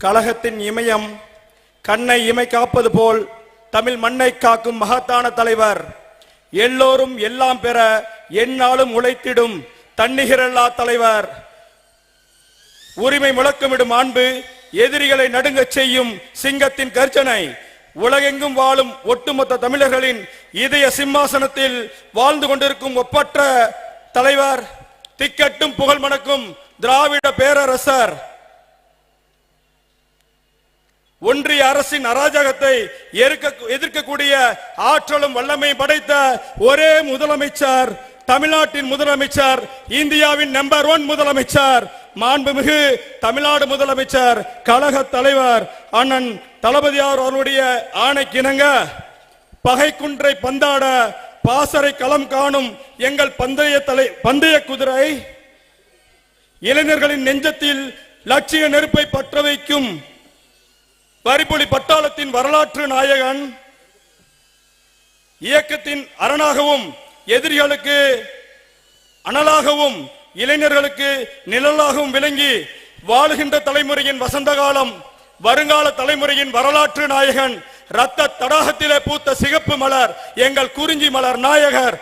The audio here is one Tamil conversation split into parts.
கழகத்தின் இமயம் கண்ணை இமை காப்பது போல் தமிழ் மண்ணை காக்கும் மகத்தான தலைவர். எல்லோரும் எல்லாம் பெற எந்நாளும் உழைத்திடும் தன்னிகரல்லா தலைவர். உரிமை முழக்கமிடும் அன்பு எதிரிகளை நடுங்கச் செய்யும் சிங்கத்தின் கர்ஜனை. உலகெங்கும் வாழும் ஒட்டுமொத்த தமிழர்களின் இதய சிம்மாசனத்தில் வாழ்ந்து கொண்டிருக்கும் ஒப்பற்ற தலைவர். திக்கட்டும் புகழ் மணக்கும் திராவிட பேரரசர். ஒன்றிய அரசின் அராஜகத்தை எதிர்க்கக்கூடிய ஆற்றலும் வல்லமை படைத்த ஒரே முதலமைச்சர் தமிழ்நாட்டின் முதலமைச்சர் இந்தியாவின் நம்பர் ஒன் முதலமைச்சர் மாண்புமிகு தமிழ்நாடு முதலமைச்சர் கழக தலைவர் அண்ணன் தளபதியார் அவருடைய ஆணைக்கிணங்க பகை குன்றை பந்தாட பாசறை களம் காணும் எங்கள் பந்தய தலை பந்தய குதிரை இளைஞர்களின் நெஞ்சத்தில் லட்சிய நெருப்பை பற்ற வைக்கும் வரிபொலி பட்டாளத்தின் வரலாற்று நாயகன் இயக்கத்தின் அரணாகவும் எதிரிகளுக்கு அனலாகவும் இளைஞர்களுக்கு நிழலாகவும் விளங்கி வாழுகின்ற தலைமுறையின் வசந்த காலம் வருங்கால தலைமுறையின் வரலாற்று நாயகன் ரத்த தடாகத்திலே பூத்த சிகப்பு மலர் எங்கள் குறிஞ்சி மலர் நாயகர்.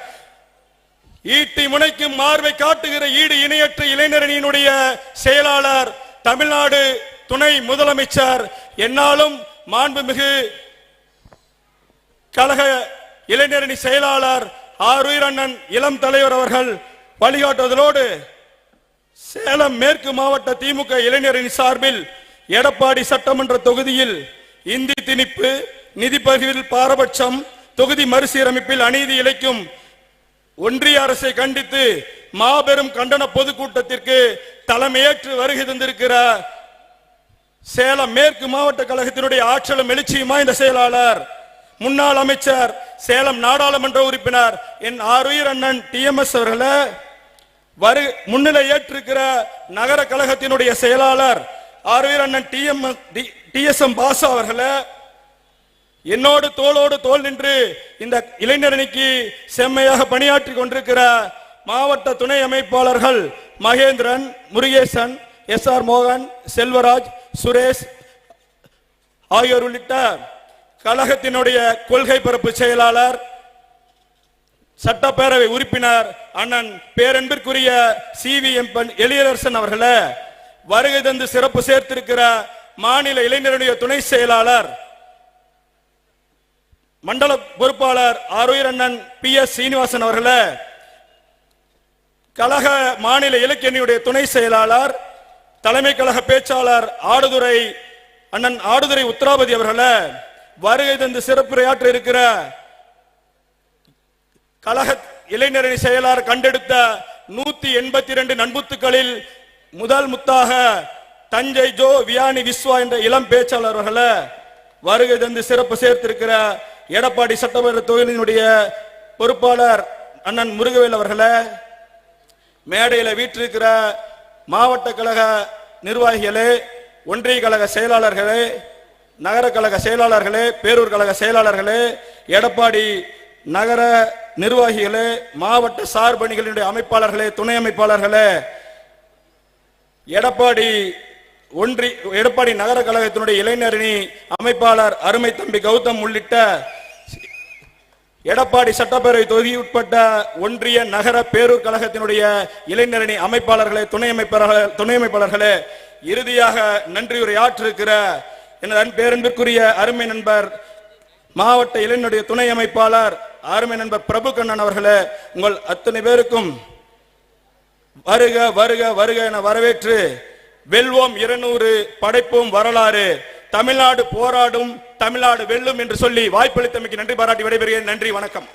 ஈட்டி முனைக்கும் மார்வை காட்டுகிற ஈடு இணையற்ற இளைஞரணியினுடைய செயலாளர் தமிழ்நாடு துணை முதலமைச்சர் என்னாலும் மாண்புமிகு கழக இளைஞரணி செயலாளர் ஆருயிர் அண்ணன் இளம் தலைவர் அவர்கள் வழிகாட்டுவதோடு சேலம் மேற்கு மாவட்ட திமுக இளைஞரணி சார்பில் எடப்பாடி சட்டமன்ற தொகுதியில் இந்தி திணிப்பு நிதி பகிர்வில் பாரபட்சம் தொகுதி மறுசீரமைப்பில் அநீதி இழைக்கும் ஒன்றிய அரசை கண்டித்து மாபெரும் கண்டன பொதுக்கூட்டத்திற்கு தலைமையேற்று வருகை தந்திருக்கிற சேலம் மேற்கு மாவட்ட கழகத்தினுடைய ஆற்றலும் எழுச்சியுமா இந்த செயலாளர் முன்னாள் அமைச்சர் சேலம் நாடாளுமன்ற உறுப்பினர் என் ஆறுயிர் அண்ணன் டிஎம்எஸ் அவர்களை வரு முன்னிலை ஏற்றிருக்கிற நகர கழகத்தினுடைய செயலாளர் ஆறுயிர் அண்ணன் டிஎம் டிஎஸ்எம் பாசா அவர்களை என்னோடு தோளோடு தோல் நின்று இந்த இளைஞரணிக்கு செம்மையாக பணியாற்றி கொண்டிருக்கிற மாவட்ட துணை அமைப்பாளர்கள் மகேந்திரன் முருகேசன் எஸ் ஆர் மோகன் செல்வராஜ் சுரேஷ் ஆகியோர் உள்ளிட்ட கழகத்தினுடைய கொள்கை பரப்பு செயலாளர் சட்டப்பேரவை உறுப்பினர் அண்ணன் பேரன்பிற்குரிய சி வி எம் எளியரசன் அவர்களே வருகை தந்து சிறப்பு சேர்த்திருக்கிற மாநில இளைஞருடைய துணை செயலாளர் மண்டல பொறுப்பாளர் ஆருயிர் அண்ணன் பி எஸ் சீனிவாசன் அவர்களே கழக மாநில இலக்கியனுடைய துணை செயலாளர் தலைமை கழக பேச்சாளர் ஆடுதுறை அண்ணன் ஆடுதுறை உத்தராபதி அவர்களை வருகை தந்து சிறப்புரையாற்ற இருக்கிற கழக இளைஞரணி செயலாளர் கண்டெடுத்த நூத்தி எண்பத்தி இரண்டு நண்புத்துக்களில் முதல் முத்தாக தஞ்சை ஜோ வியானி விஸ்வா என்ற இளம் பேச்சாளர் அவர்களை வருகை தந்து சிறப்பு சேர்த்திருக்கிற எடப்பாடி சட்டமன்ற தொகுதியினுடைய பொறுப்பாளர் அண்ணன் முருகவேல் அவர்களை மேடையில வீட்டிருக்கிற மாவட்ட கழக நிர்வாகிகளே ஒன்றிய கழக செயலாளர்களே நகர கழக செயலாளர்களே பேரூர் கழக செயலாளர்களே எடப்பாடி நகர நிர்வாகிகளே மாவட்ட சார்பணிகளினுடைய அமைப்பாளர்களே துணை அமைப்பாளர்களே எடப்பாடி ஒன்றி எடப்பாடி நகர கழகத்தினுடைய இளைஞரணி அமைப்பாளர் அருமை தம்பி கௌதம் உள்ளிட்ட எடப்பாடி சட்டப்பேரவை தொகுதி உட்பட்ட ஒன்றிய நகர பேரூர் கழகத்தினுடைய இளைஞரணி அமைப்பாளர்களே துணை அமைப்பாளர்கள் துணை அமைப்பாளர்களே இறுதியாக நன்றியுரை ஆற்றிருக்கிற எனது பேரன்பிற்குரிய அருமை நண்பர் மாவட்ட இளைஞருடைய துணை அமைப்பாளர் அருமை நண்பர் பிரபு கண்ணன் அவர்களே உங்கள் அத்தனை பேருக்கும் வருக வருக வருக என வரவேற்று வெல்வோம் இருநூறு படைப்போம் வரலாறு. தமிழ்நாடு போராடும் தமிழ்நாடு வெல்லும் என்று சொல்லி வாய்ப்பளித்தமைக்கு நன்றி பாராட்டி விடைபெறுகிறேன். நன்றி வணக்கம்.